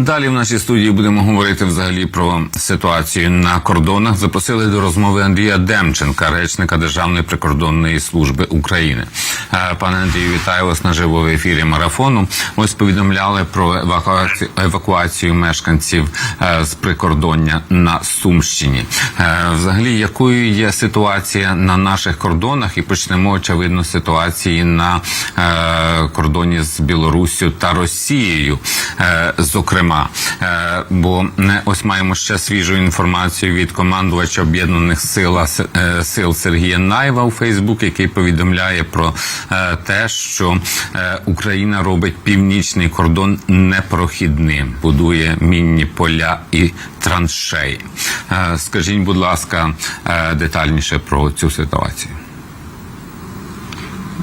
Далі в нашій студії будемо говорити взагалі про ситуацію на кордонах. Запросили до розмови Андрія Демченка, речника Державної прикордонної служби України. Е, Пане Андрію, вітаю вас наживо в ефірі марафону. Ось повідомляли про евакуацію, евакуацію мешканців е, з прикордоння на Сумщині. Е, Взагалі, якою є ситуація на наших кордонах, і почнемо очевидно ситуації на кордоні з Білоруссю та Росією, зокрема, е, бо е, ось маємо ще свіжу інформацію від командувача об'єднаних сил, е, сил Сергія Найва у Фейсбук, який повідомляє про е, те, що Україна робить північний кордон непрохідним, будує мінні поля і траншеї. Скажіть, будь ласка, детальніше про цю ситуацію.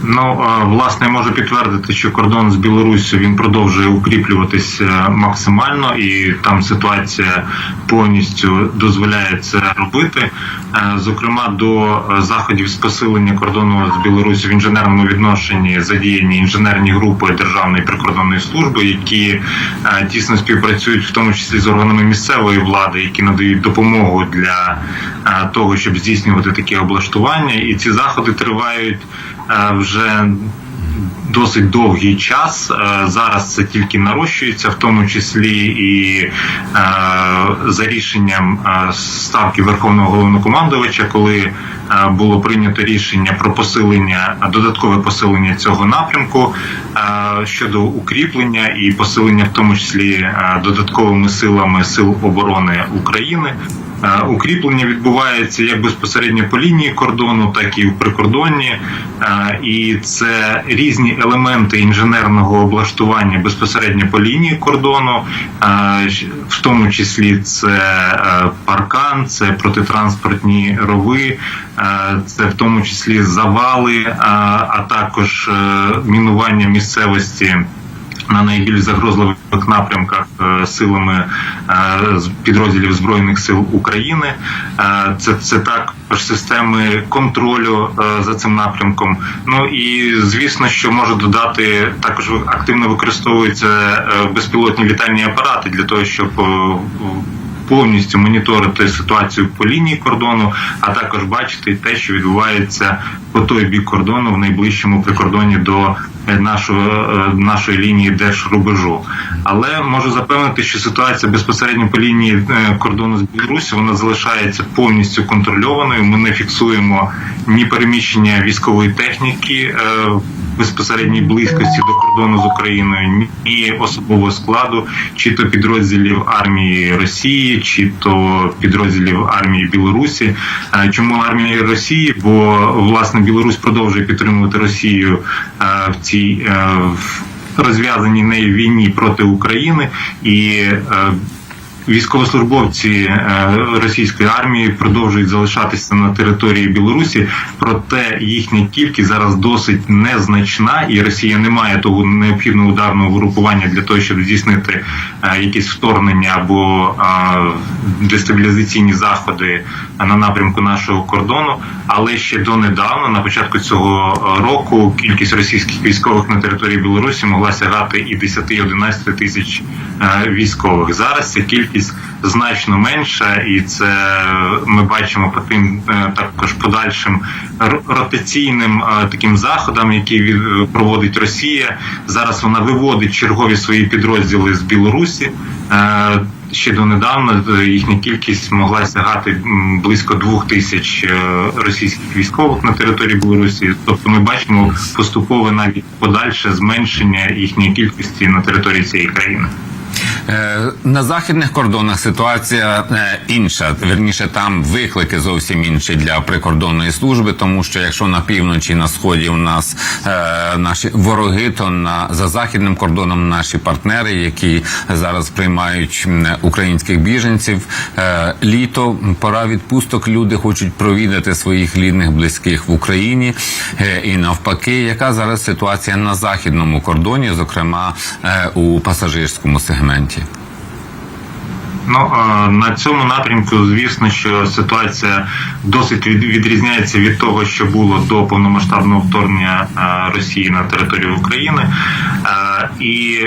Ну е, власне можу підтвердити, що кордон з Білоруссю він продовжує укріплюватися максимально, і там ситуація повністю дозволяє це робити. Е, Зокрема, до е, заходів з посилення кордону з Білоруссю в інженерному відношенні задіяні інженерні групи Державної прикордонної служби, які тісно співпрацюють, в тому числі з органами місцевої влади, які надають допомогу для того, щоб здійснювати такі облаштування, і ці заходи тривають вже досить довгий час. Е, Зараз це тільки нарощується, в тому числі і е, за рішенням е, ставки Верховного головнокомандувача, коли е, було прийнято рішення про посилення додаткове посилення цього напрямку е, щодо укріплення і посилення, в тому числі е, додатковими силами сил оборони України. Укріплення відбувається як безпосередньо по лінії кордону, так і в прикордонні, і це різні елементи інженерного облаштування безпосередньо по лінії кордону, в тому числі це е, паркан, це протитранспортні рови, це в тому числі завали, а також е, мінування місцевості на найбільш загрозливих напрямках е, силами е, підрозділів збройних сил України. Е, Це, це також системи контролю за цим напрямком. Ну і звісно, що можу додати також активно використовуються безпілотні літальні апарати для того, щоб повністю моніторити ситуацію по лінії кордону, а також бачити те, що відбувається по той бік кордону в найближчому прикордоні до е, нашого е, нашої лінії держрубежу. Але можу запевнити, що ситуація безпосередньо по лінії е, кордону з Білорусі вона залишається повністю контрольованою. Ми не фіксуємо ні переміщення військової техніки безпосередній близькості до кордону з Україною, ні особового складу, чи то підрозділів армії Росії, чи то підрозділів армії Білорусі. Е, Чому армії Росії? Бо власне Білорусь продовжує підтримувати Росію е, в цій е, в розв'язаній нею війні проти України і. Військовослужбовці е, російської армії продовжують залишатися на території Білорусі, проте їхня кількість зараз досить незначна, і Росія не має того необхідного ударного групування для того, щоб здійснити е, якісь вторгнення або е, дестабілізаційні заходи на напрямку нашого кордону. Але ще донедавна, на початку цього року, кількість російських військових на території Білорусі могла сягати і 10-11 тисяч військових. Зараз ця кількість значно менша, і це ми бачимо по тим е, також подальшим ротаційним е, таким заходам, які проводить Росія. Зараз вона виводить чергові свої підрозділи з Білорусі. Е, Ще донедавна їхня кількість могла сягати близько двох тисяч російських військових на території Білорусі. Тобто ми бачимо поступове навіть подальше зменшення їхньої кількості на території цієї країни. Е, На західних кордонах ситуація е, інша. Вірніше, там виклики зовсім інші для прикордонної служби, тому що якщо на півночі на сході у нас е, наші вороги, то на за західним кордоном наші партнери, які зараз приймають українських біженців. Е, літо пора відпусток. Люди хочуть провідати своїх рідних близьких в Україні і навпаки, яка зараз ситуація на західному кордоні, зокрема у пасажирському сегменті. Ну е, на цьому напрямку, звісно, що ситуація досить від- відрізняється від того, що було до повномасштабного вторгнення е, Росії на територію України. Е, І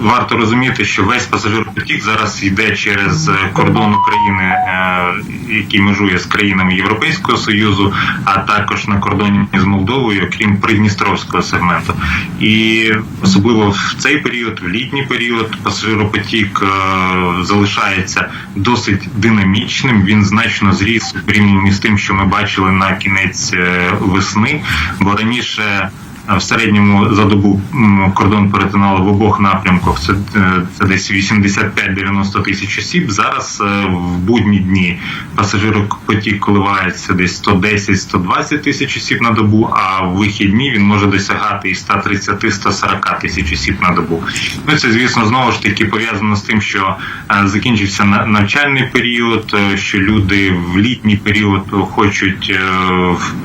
варто розуміти, що весь пасажиропотік зараз йде через е, кордон України, е, який межує з країнами Європейського Союзу, а також на кордоні з Молдовою, окрім Придністровського сегменту. І особливо в цей період, в літній період, пасажиропотік е, залишається досить динамічним. Він значно зріс у порівнянні з тим, що ми бачили на кінець весни, бо раніше. В середньому за добу кордон перетинало в обох напрямках. Це, е, це десь 85-90 тисяч осіб. Зараз е, в будні дні пасажиропотік коливається десь 110-120 тисяч осіб на добу, а в вихідні він може досягати і 130-140 тисяч осіб на добу. Ну це звісно знову ж таки пов'язано з тим, що е, закінчився на- навчальний період, що люди в літній період хочуть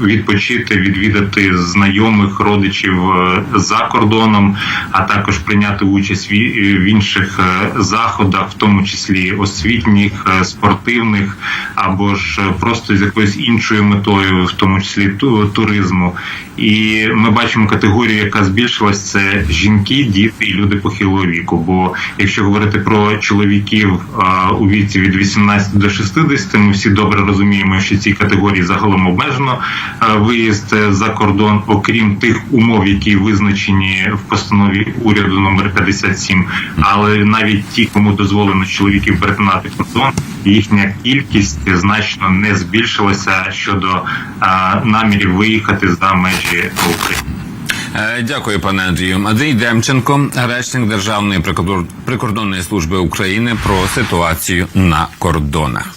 відпочити, відвідати знайомих родичів е, за кордоном, а також прийняти участь в інших е, заходах, в тому числі освітніх, е, спортивних або ж е, просто з якоюсь іншою метою, в тому числі туризму. І ми бачимо категорію, яка збільшилась, це жінки, діти і люди похилого віку. Бо якщо говорити про чоловіків у віці від 18 до 60, ми всі добре розуміємо, що цій категорії загалом обмежено виїзд за кордон, окрім тих умов, які визначені в постанові уряду номер 57. Але навіть ті, кому дозволено чоловіків перетинати кордон, їхня кількість значно не збільшилася щодо а, намірів виїхати за межі України. Е, Дякую, пане Андрію. Андрій Демченко, речник Державної прикордон- прикордонної служби України про ситуацію на кордонах.